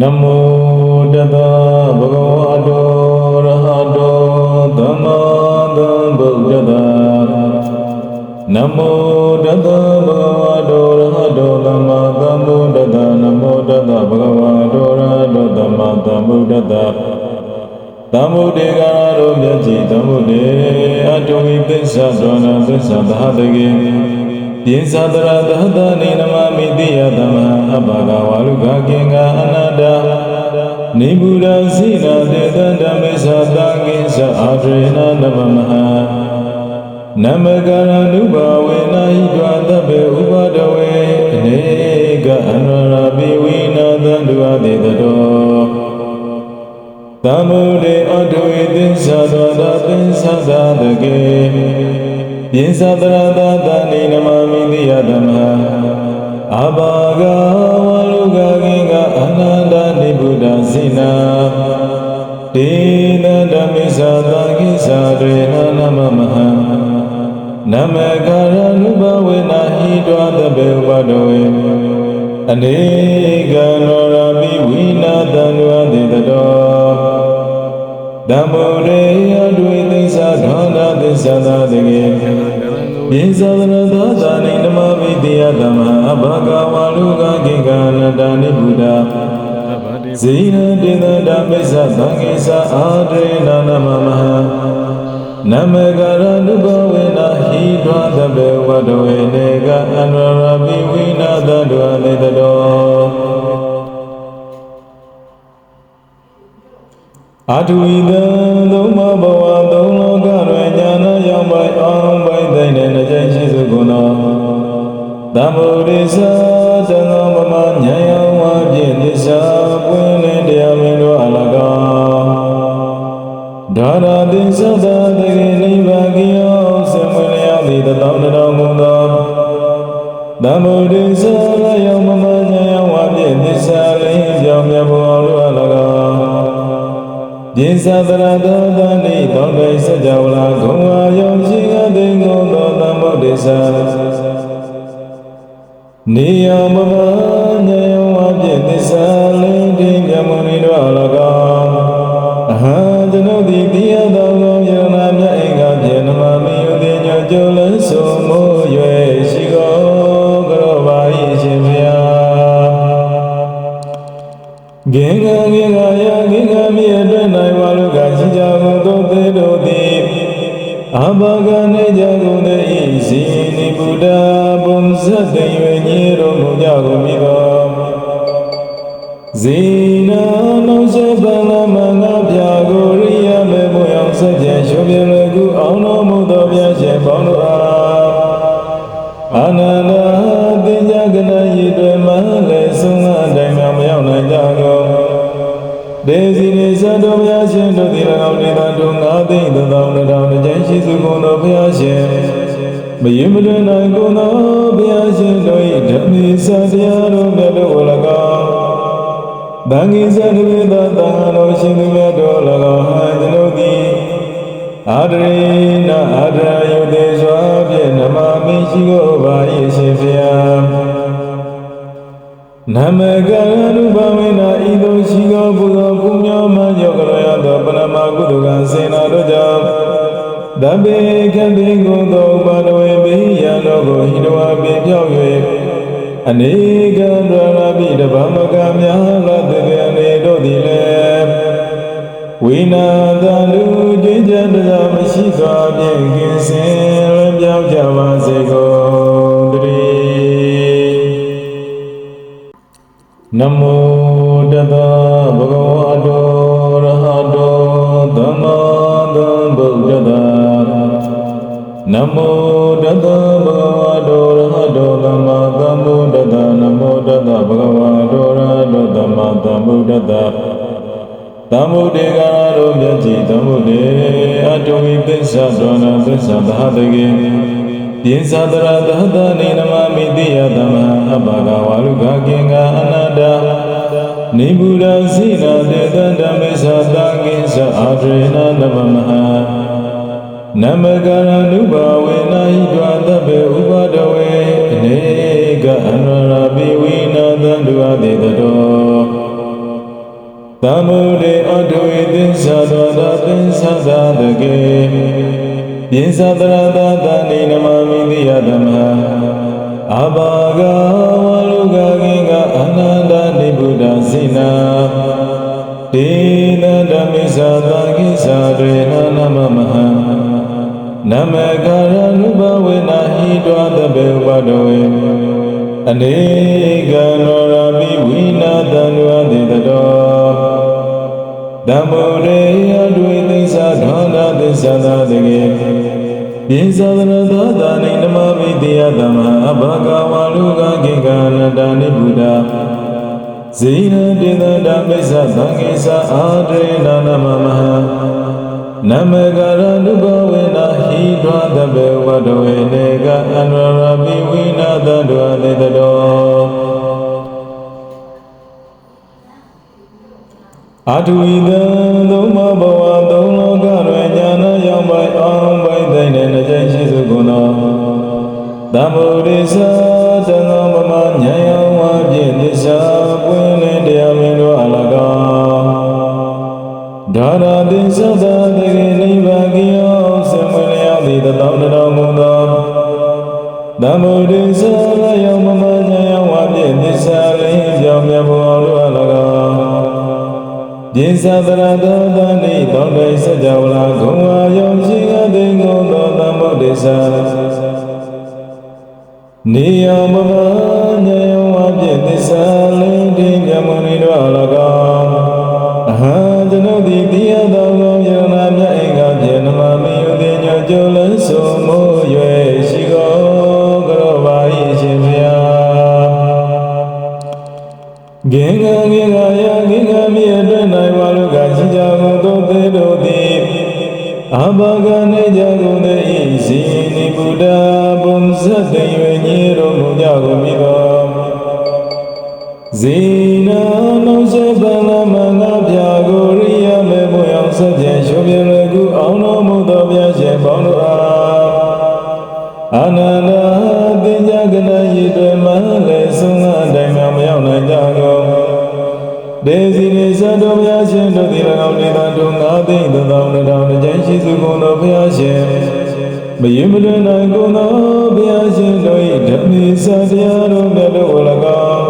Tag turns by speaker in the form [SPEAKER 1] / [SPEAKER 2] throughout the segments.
[SPEAKER 1] နမောတတဗုဒ္ဓဝါတောရဟတောသမ္မာသမ္ဗုဒ္ဓတ္တနမောတတဗုဒ္ဓဝါတောရဟတောသမ္မာသမ္ဗုဒ္ဓတ္တနမောတတဗုဒ္ဓဝါတောရဟတောသမ္မာသမ္ဗုဒ္ဓတ္တသမ္ဗုဒ္ဓေကာရောမြတ်ကြီးသမ္ဗုဒ္ဓေအတုဝိသစ္စာဒေါနသစ္စာသဟတကေပိသတရသဟတနေနမမိတိယသမအဘဂဝါလူကကင်္ဂအန န္တနိဗ္ဗုဒ္ဓစိနာတေတဓမ္မေသသံကိသအာဒရေနနမမဟာနမကရဏုဘဝေနဟိတွာတဗ္ဗေဥပါဒဝေအနေကအနရပိဝိနာသန္တုအတေတတောသမုဒေအထုဝိသစ္စာသောတသစ္စာသာတကေပိသတရတသနိနမမိတိယသမအဘာဂဝလူကကိကအ နန္တနိဗ္ဗုဒ္ဓစိနာတေနဓမ္မိသသကိသရေနနမမဟံနမကာရနုဘဝေနဟိတောတဘေဥပဒဝေအနေကနောရပိဝိနာတံဝတိတတောဓမ္မရေယဒွေသိစ္စာဓာနာသစ္စာသာတကေ ပိသဗရသောသာနိနမမိတိယသမအဘဂဝါလူကကိကနတနိဗ္ဗုဒ္ဓဇိနတေနဓမ္မိစ္ဆသံဃိသအာဒေနနမမဟနမကရနုဘဝေနဟိထွာသဗ္ဗေဝတဝေနေကအနရပိဝိနာသတ္တဝလေတတောအာထုဝိတံသုံးမဘဝသုံးလော သံဃုရိသတံသောမမဉာဏ်ရောက်ဝါဖြင့်သစ္စာပွင့်လင်းတရားမင်းတို့အလကားဒါရသစ္စာတတေနိဗ္ဗာန်ကိယောဆင်ဝင်လျောက်သည်တသောတတော်မူသောသံဃုရိသလရောက်မမဉာဏ်ရောက်ဝါဖြင့်သစ္စာလင်းပြောင်းမြတ်ဘောတို့အလကားပိသတရသောတန်ဤသောတေစကြဝဠာဂုံဝါယောရှိကတိငုံသောသမ္ဗုဒ္ဓေသ နေယမမညယောဝဖြင့်သစ္စာလင်းတိမြတ်မုန်တော်အလကအဟံကျွန်ုပ်သည်တရားတော်ကိုယရနာမြတ်အင်္ဂါဖြင့်နမမေယုတိညောကျုံလဆုံမိုး၍ရှိကောကရောပါ၏ရှင်ဘုရားဂင်္ဂဂင်္ဂယဂင်္ဂမြေအတွက်နိုင်ပါလူကရှိကြကုန်သောသေတို့သည်အဘကနေကြကုန်သောဤဇီနိဗုဒ္ဓဘုံဇတ်တေ၍ညီတော်မူ ကြကုန်ပြီသောဇီနာနောဇဗလမငါပြာကိုရိယမေမူအောင်ဆက်ကြရှုပြလကူအောင်တော်မူသောဗျာရှင်ပေါင်းတို့အားအာနန္ဒတင်ကြကနရည်တွေမှလည်းဆုံးအတိုင်းမရောက်နိုင်ကြကုန်ဒေစီနေသတ္တဘုရားရှင်တို့သည်၎င်းဒေသတို့ငါသိသသော၎င်းတကြိမ်ရှိစုကုန်သောဘုရားရှင် မယင်မလွင်နိုင်ကုန်သောဘုရားရှင်တို့၏ဓမ္မိစတရားတို့မြတ်တို့ကို၎င်းတန်ကြီးစတဝိသတန်တော်ရှင်သူမြတ်တို့၎င်းဟံကျွန်ုပ်သည်အာဒရေနအာဒရာယုတေစွာဖြင့်နမမရှိကိုပါ၏ရှင်ဘုရားနမကရဏုဘဝေနာဤသို့ရှိသောဘုသောကုမြောမယောကရယသောပရမကုသကစေနာတို့ကြောင့် တပေခတိကုသောဥပါဒဝေပိယံတို့ကိုဟိတဝါပိပြောက်၍အနေကံဒရပိတဗမကများလတကေအနေတို့သည်လည်းဝိနာတလူကြည်ကြတရားမရှိစွာဖြင့်ကင်းစင်လွင်ပြောင်းကြပါစေကုန်တည်းနမောတတဗုဒ္ဓ နမောတတဗုဒ္ဓဝါတောရဟတောသမ္မာသမ္ဗုဒ္ဓတ္တနမောတတဗုဒ္ဓဝါတောရဟတောသမ္မာသမ္ဗုဒ္ဓတ္တသမ္ဗုဒ္ဓေကာရောမြတ်ကြီးသမ္ဗုဒ္ဓေအတုဝိသစ္စာဒေါနသစ္စာသဟတကေပိသတရသဟတနေနမမိတိယသမအဘဂဝါလူကကင်္ဂအနန္တနိဗ္ဗုဒ္ဓစိနာတေတဓမ္မေသသံကိသအာဒရေနနမမဟာ နမကရဏုဘဝေနဟိတွာသဗ္ဗေဥပါဒဝေအနေကအနရပိဝိနာသန္တုအတေတတောသမုဒိအတုဣသစ္စာသောတာသစ္စာသာတကေပိသတရတသန္တိနမမိတိယသမအဘာဂဝလုကကိကအနန္တနိဗ္ဗုဒ္ဓစိနာဒေနဓမ္မိသသကိသရေနနမမဟံ နမကာရနုဘဝေနဟိတောတဘေဝတဝေအနေကနောရပိဝိနာတံဝတိတတောဓမ္မရေယတွေ့သိစ္စာဒေါန္တာသစ္စာသာတကေပိသဒရသောတာနိနမမိတိယသမအဘဂဝါလူကကိကနတနိဗ္ဗုဒ္ဓဇိနတိတဓမ္မိစ္ဆသံဃိသအာဒေနနမမဟ နမကရနုဘဝေနဟိတွာတဘေဝတဝေနေကအန္တရာပိဝိနာတတ္တဝတေတတောအာထုဤသံသုံးမဘဝသုံးလောကတွင်ညာနာရောက်ပိုင်အောင်ပိုင်တဲ့နဲ့ကြိုင်ရှိစုကုန်သောတမ္မုရိသတဏောမမဉာဏ်ရောဝါဖြင့်သစ္စာပွင့်လင်းတရားမင်းတို့အလကားဒါရသစ္စာ တမ္မုရိသလယောမမဉာဏ်ရောဝါဖြင့်သစ္စာလင်းပြောင်းမြတ်ဘောတို့အလကားပိသတရတောတန်ဤတောင်းတိုင်းစကြဝဠာဂုံဝါယောရှိအသိငုံသောသမ္ဗုဒ္ဓဆာနေယမမ ဂင်္ဂဂင်္ဂယဂင်္ဂမြေအတွင်၌ဝါလုကရှိကြကုန်သောသေတို့သည်အဘကနေကြကုန်သောဤစီနိဗုဒ္ဓဘုံဇတ်တေ၍ညီတော်မူကြကုန်ပြီသောဇေနာနောရှပလမငါပြာကိုရိယမေဘုံအောင်ဆက်ဖြင့်ရှုပြလေကူအောင်တော်မူသောဗျာရှင်ပေါင်းတို့အားအာနန္ဒတင်ကြကနရည်တွေမှလည်းဆုံးအတိုင်းမရောက်နိုင်ကြကုန် ဒေစီနေသတ္တဘုရားရှင်တို့သည်၎င်းနေသောဒုငါသိသသော၎င်းကြိုင်ရှိစုကုန်သောဘုရားရှင်မယင်မလွင်နိုင်ကုန်သောဘုရားရှင်တို့၏ဓမ္မိစတရားတော်မြတ်တို့ကို၎င်း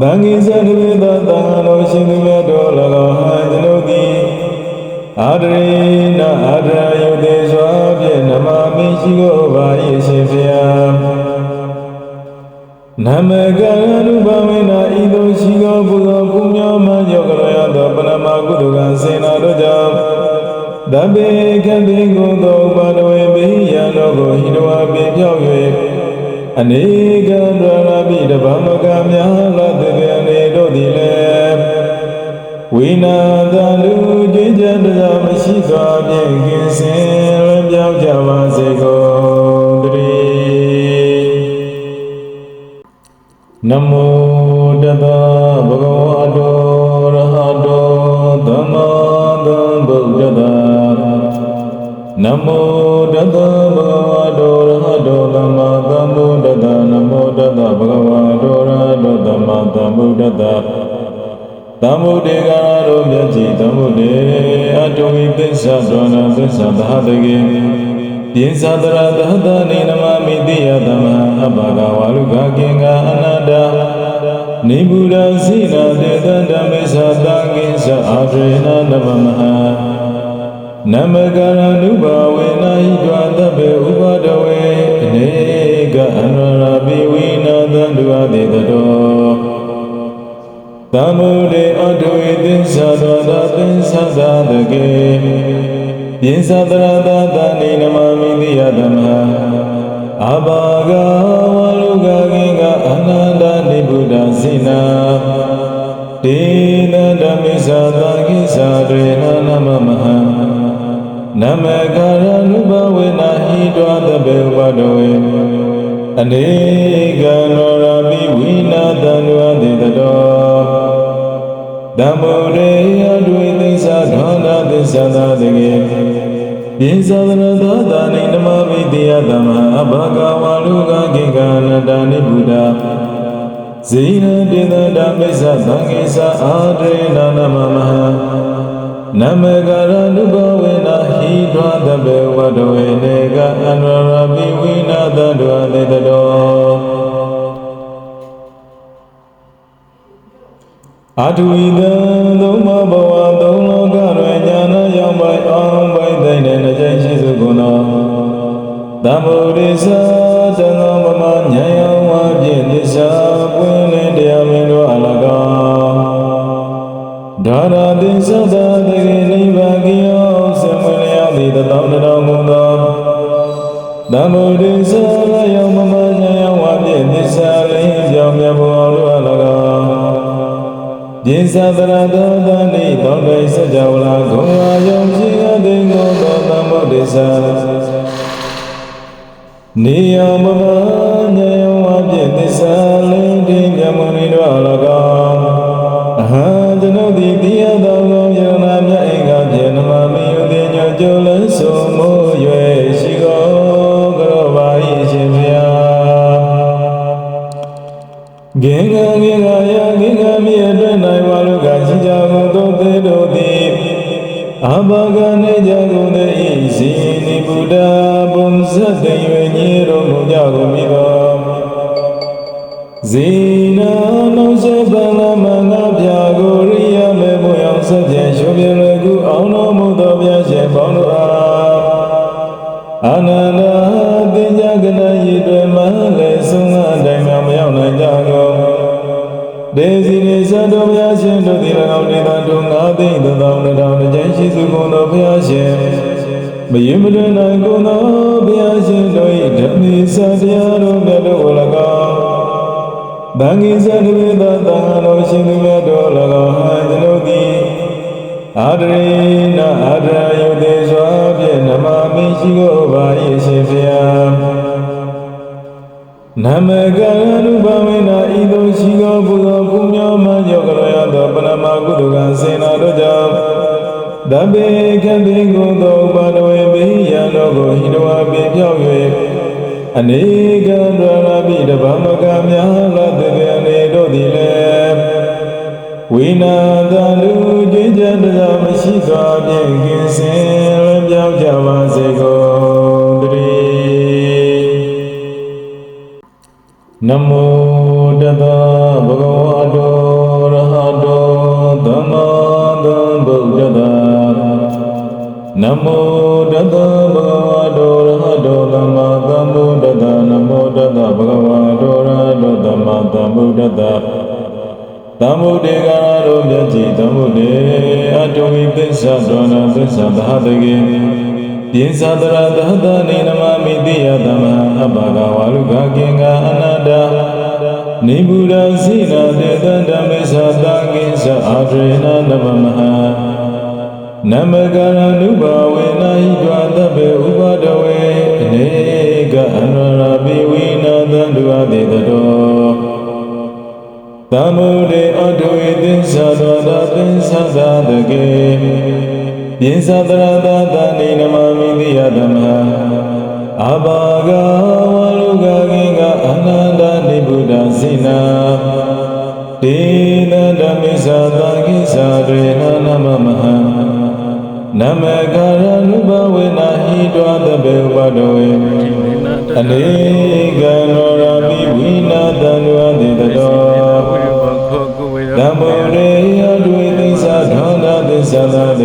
[SPEAKER 1] တန်ကြီးစတဝိသတန်ဃာတော်ရှင်သူမြတ်တို့၎င်းဟံကျွန်ုပ်သည်အာဒရေနအာဒရာယုတေစွာဖြင့်နမမင်းရှိကိုပါ၏ရှင်ဘုရား နမကရဏုဘဝေနာဤသို့ရှိသောဘုသောကုမြောမယောကရယသောပရမကုသကစေနာတို့ကြောင့်တပေခတိကုသောဥပါဒဝေပိယံတို့ကိုဟိတဝါပိဖြောက်၍အနေကံဒရပိတဗမကများလာတေအနေတို့သည်လည်းဝိနာတလူကြည်ကြတရားမရှိစွာဖြင့်ကင်းစင်ပြောင်းကြပါစေကုန် နမောတတဗုဒ္ဓဝါတောရဟတောသမ္မာသမ္ဗုဒ္ဓတနမောတတဗုဒ္ဓဝါတောရဟတောသမ္မာသမ္ဗုဒ္ဓတနမောတတဗုဒ္ဓဝါတောရဟတောသမ္မာသမ္ဗုဒ္ဓတသမ္ဗုဒ္ဓေကာရောမြတ်ကြီးသမ္ဗုဒ္ဓေအတုဝိသစ္စာဒဝနာသစ္စာသဟတကေ ပိသတရသဟတနိနမမိတိယသမအဘဂဝါလူကကိင္ကာအနန္တနိဗ္ဗုဒ္ဓစိနာတေတံဓမ္မေသတံကိသအာဒရေနနဗမဟနမကရဏုဘဝေနဟိတွာတပေဥပဒဝေအနေကအနရပိဝိနာတံဒုအတေတတောသမုဒိအတုဣသစ္စာသောတာသစ္စာသာတကေ ပိသတရတတနိနမမိတိယသမအဘာဂဝလုကကိကအနန္တနိဗ္ဗုဒ္ဓစိနာဒေနဓမ္မိသသကိသရေနနမမဟံနမကရနုဘဝေနဟိတောတဘေဝတဝေအနေ ပိသဒရသောတာနိနမမိတိယသမအဘဂဝါလူကကိကနတနိဗ္ဗုဒ္ဓဇဇိနတိတဓမ္မိစ္ဆသံဃိစ္ဆအာဒေနာနမမဟနမကရနုဘဝေနဟိတွာတဘေဝတဝေနေကအန္တရာပိဝိနာတတောတေတတောအာထုဝိတံသုံးမဘဝသုံးလောကတွင်ညာနာရောက်ပိုင်အောင်ပို င်တဲ့နဲ့ကြိုင်ရှိစုကုန်သောတမ္ဗုဒိသတံသောမမဉာဏ်ရောက်ဝါဖြင့်သစ္စာပွင့်လင်းတရားမင်းတို့အလကားဒါရသစ္စာသာတကေနိဗ္ဗာန်ကိယောဆံဝင်လျောက်သည်တသောတတော်မူသောတမ္ဗုဒိသလာယောမမဉာဏ်ရောက်ဝါဖြင့်သစ္စာလင်းပြောင်းမြတ်ဘုရားတို့အလကားပိသသရတောတန္တိသောတိစကြဝဠာဂုံအာယုံရှိအသိငောသော သမ္ဗုဒ္ဓဆာနိယမမညယဝအပြည့်သစ္စာလင်းတိမြတ်မုန်တော်လကောအဟံကျွန်ုပ်သည်တရားတော်ကိုယရနာမြတ်အိမ်ကပြေနမမီယုတိညောကျိုးလန်းစုံမိုး၍ရှိကောကရောပါ၏ရှင်ဘုရားဂင်္ဂဂင်္ဂယဂင်္ဂမြေအတွင်း၌ဝါလုကရှိကြကုန်သောသေတို့သည်အဘက ဒုငါးသိမ့်သောတောင်တောင်ကြိမ်ရှိစုကုန်သောဘုရားရှင်မယင်မတွင်နိုင်ကုန်သောဘုရားရှင်တို့၏ဓမ္မိစတရားတို့မြတ်တို့ကို၎င်းတန်ကြီးစတဝေသောတန်ခါတော်ရှင်သူမြတ်တို့၎င်းဟန်ကျွန်ုပ်သည်အာဒရေနအာဒရယုတ်သေးစွာဖြင့်နမမင်းရှိကိုပါ၏ရှင်ဘုရား နမကရဏုဘဝေနာဤသို့ရှိသောဘုသောကုမြောမယောကလောရသောပရမကုသကစေနာတို့ကြောင့်တပေကတိကိုသောဥပါဒဝေပိယံတို့ကိုဟိတဝါပိပြောက်၍အနေကံဒရပိတဗမကများလတရေအနေတို့သည်လည်းဝိနာတလူကြည်ကြတရားမရှိစွာဖြင့်ကင်းစင်ပြောက်ကြပါစေကုန် နမောတသဗုဒ္ဓဝါတောရဟတောသမ္မာသမ္ဗုဒ္ဓတနမောတသဗုဒ္ဓဝါတောရဟတောသမ္မာသမ္ဗုဒ္ဓတနမောတသဗုဒ္ဓဝါတောရဟတောသမ္မာသမ္ဗုဒ္ဓတသမ္ဗုဒ္ဓေကာရောမြတ်ကြီးသမ္ဗုဒ္ဓေအတုဝိသစ္စာဒေါနာသစ္စာသဟတကေ ပိသတရသဟတနေနမမိတိယသမအဘဂဝါလူကကင်္ဂအနန္တနိဗ္ဗုဒ္ဓစိနာတေတံဓမ္မေသသံကိသအာဒရေနနဗမဟနမကရဏုဘဝေနဟိတွာတဗေဥပဒဝေအနေကအနရပိဝိနာသံတုအတေတတောသမုဒေအတုဝိသစ္စာသောသစ္စာသာတကေ ပိသတရတတနိနမမိတိယဓမ္မအဘာဂဝလုကကိကအနန္တနိဗ္ဗုဒ္ဓစိနာဒေနဓမ္မိသသကိသာရေနနမမဟံနမကာရနုဘဝေနဟိတောတဘေဝတဝေအနေကံရောရာပိဝိနာတံဝတိတတောဓမ္မရေယဒွေသစ္စာဒေါနာသစ္စာသာတ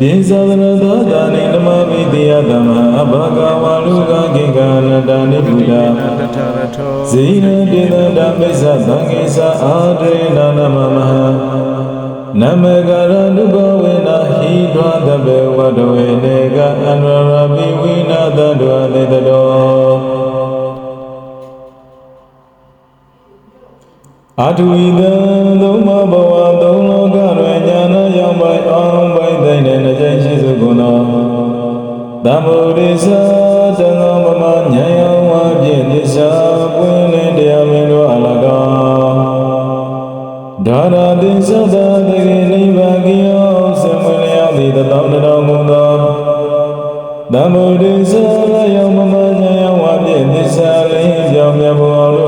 [SPEAKER 1] ကေပိသဝရသောတာနိဓမ္မမိတိယသမ္မာအဘဂဝါလူကကိကနတနိဗုဒ္ဓဇိနတိတဓမ္မိစ္ဆသံဃိသအာဒေနနမမဟနမကရဏုဘဝေနဟိတွာတဘေဝတဝေနေကအန္တရာပိဝိနာတတောတေတတောအာထုဝိတံသုံးမဘဝသုံးလောကတွင်ညာနာရောက်ပိုင်အောင် ပိုင်သိမ့်တဲ့ကြိမ်ရှိစုကုန်သောသံဗုဒ္ဓဆာတံသောမမဉာဏ်ရောက်ဝါဖြင့်သစ္စာပွင့်လင်းတရားမင်းတို့အလကားဒါရသစ္စာသာတကေနိဗ္ဗာန်ကိယောဆံဝင်လျောက်သည်တောင်းတောင်းကုန်သောသံဗုဒ္ဓဆာရောက်မမဉာဏ်ရောက်ဝါဖြင့်သစ္စာလင်းပြောင်းမြတ်ဘုရားတို့အလကား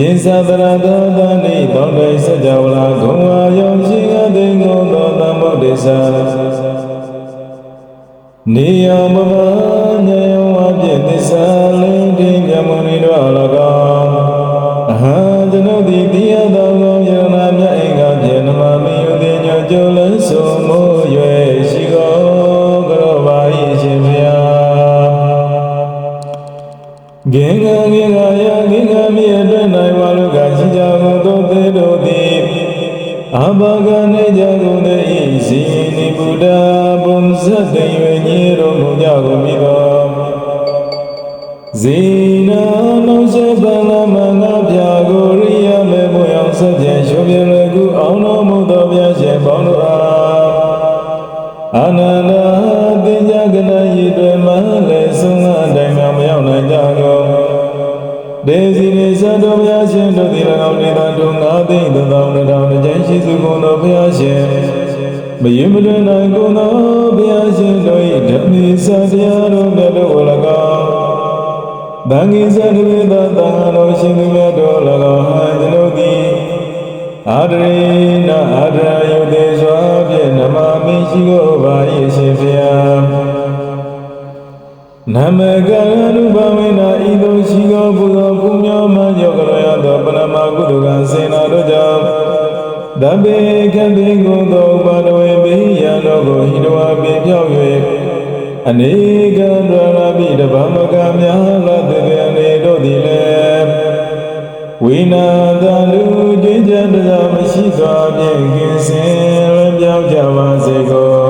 [SPEAKER 1] ပြင်သတရတောတန်ဤတောင်းတိုင်စကြဝဠာဂုံဝါယောရှိကတိန်ကုန်သောသမ္ဗုဒ္ဓေသနေယမမညယောဝဖြင့်သစ္စာလင်းတိမြတ်မုန်တော်၎င်း တုငါးသိမ့်သောတောင်းတောင်းကြိုင်ရှိစုကုန်သောဘုရားရှင်မယင်မလွင်နိုင်ကုန်သောဘုရားရှင်တို့၏ဓမ္မိစတရားတော်မြတ်တို့ကို၎င်းတန်ကြီးစတဝိသတန်ဃာတော်ရှင်သူမြတ်တို့၎င်းဟန်ကျွန်ုပ်သည်အာဒရေနအာဒရာယုတေစွာဖြင့်နမမိရှိကိုပါ၏ရှင်ဘုရား နမကရဏုပဝေနာဤသို့ရှိသောကုသိုလ်ကုမြောမှယောကရယသောပရမကုသိုလ်ကစေနာတို့ကြောင့်တပေကတိကိုသောဥပါဒဝေပိယံတို့ကိုဟိတဝါပိပြောက်၍အနေကံရဏပိတဗမကများလတ္တကေအနေတို့သည်လည်းဝိနာတလူကျင့်ကြံတရားမရှိသောအပြင်ကင်းစင်လည်းပြောင်းကြပါစေကုန်